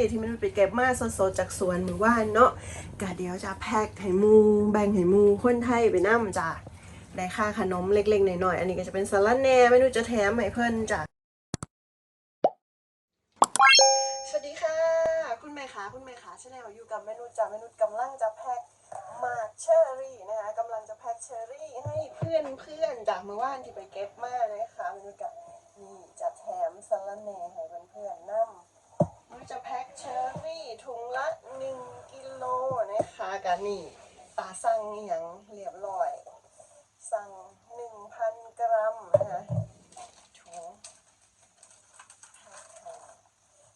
รี่ที่มันไปเก็บมาสดๆจากสวนหมู่บ้านเนาะกะเดี๋ยวจะแพ็คให้หมูแบ่งให้หมูคนไทยไปนํจ้ะได้ค่าขนมเล็กๆหน่อยๆอันนี้ก็จะเป็นสลัดแหน่ไม่รู้จะแถมให้เพิ่นจ้ะสวัสดีค่ะ คุณแม่ขาคุณแม่ขาชาแนลอยู่กับแม่นุชจ้ะแม่นุชกำลังจะแพ็คมาเชอรี่นะคะกำลังจะแพ็คเชอรี่ให้เพื่อนเพื่อนจากเมื่อวานที่ไปเก็บมาเนะคะแม่นุชกับนี่จะแถมสลัดแหน่ให้เพื่อนๆ กันนี่ตาสั่งอย่างเรียบร้อย สั่ง1,000กรัมนะคะถุง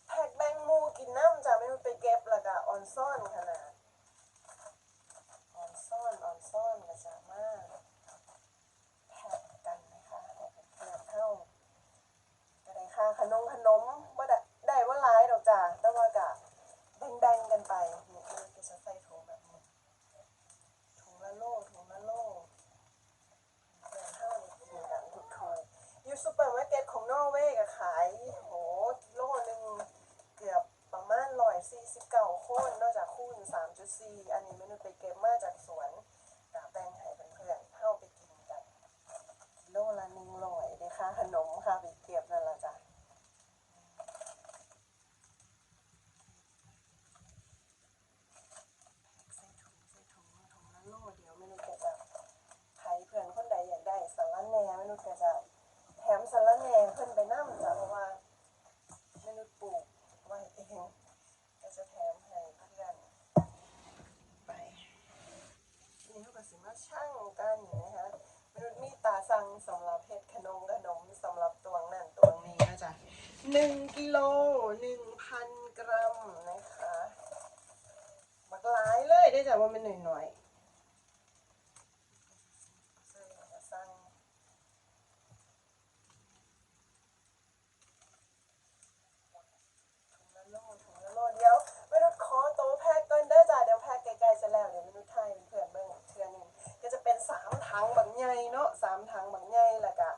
แพ็คแบงมูกินน้ำจ้ะไม่ต้องไปเก็บล้วก็ออนซ่อนขนาดออนซ่อนออนซ่อนก็จะมาแพ็คกันนะคะให้เพื่อนเข้าก็ได้ค่าขนมขนมว่าได้ได้ว่าหลายดอกจ้าแต่ว่ากะแบ่งๆกันไปนี่คือจะใส่ถุงแบบนี้ถุงละโลถุงละโลเดือนเท่านี้กินกันถูกถูกอยู่ซูเปอร์มาร์เก็ตของนอร์เวย์ก็ขายโหกิโลหนึ่งเกือบประมาณร้อยสี่สิบเก้าคนนอกจากคู ณสามจุดสี่อันนี้ไม่ได้ไปเก็บมาจากสวนกะแบ่งให้เพื่อนๆเข้าไปกินกัน กิโลละหนึ่งร้อยเลยค่ะขนมค่ะไปเก็บนั่นละจ้ะใส่ถุงใส่ถุงถุงละโลเดี๋ยวไม่รู้จะจะใครเพื่อนคนใดอยากได้สาระแหน่ไม่รู้จะจะแถมสาระแหน่เพิ่นไปนั่จ้ะเพราะว่าไม่รู้ปลูกไว้เองก็จะแถมให้เพื่อนไป นี่เขาก็สิมาช่างกันนะคะมนุษย์มีตาสั่งสำหรับเฮ็ดขนมขนมสำหรับตวงนั่นตวงนี้นะจ๊ะ หนึ่งกิโลหนึ่งพันกรัมนะคะบักหลายเลยได้จ้ะว่ามันหน่อยๆเสื้อก็สั่งถุงละโลถุงละโลเดียวไมนุษย์ขอโตวแพ็กก่อนเด้จ้ะเดี๋ยวแพ็กใกลๆจะแล้วเดี๋ยวมนุษย์ไทยเพื่อนเบิ่งเทื่อนึงก็จะเป็นสามถังบางใหญ่เนาะสามถังบางใหญ่แล้วก็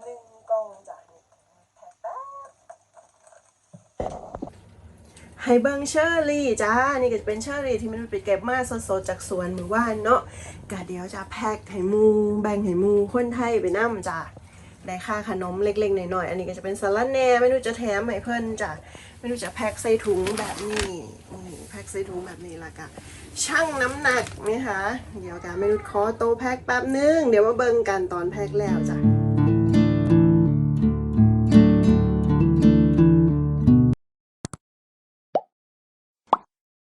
หนึ่งกล่องจ้ะนี่แพ็คแป๊บ ไฮเบิงเชอร์รี่จ้า นี่ก็จะเป็นเชอร์รี่ที่มันไปเก็บมาสดๆจากสวนหมู่บ้านเนาะกะเดี๋ยวจะแพ็คให้มูแบ่งให้มูคนไทยไปนํจ้ะได้ค่าขนมเล็กๆหน่อยๆอันนี้ก็จะเป็นสลัดแหน่ไม่รู้จะแถมให้เพิ่นจ้ะไม่รู้จะแพ็คใส่ถุงแบบนี้นี่แพ็คใส่ถุงแบบนี้ละกันชั่งน้ำหนักไหมคะเดี๋ยวการไม่รู้ขอโตแพ็คแป๊บนึง เดี๋ยวมาเบิ่งกันตอนแพ็คแล้วจ้ะ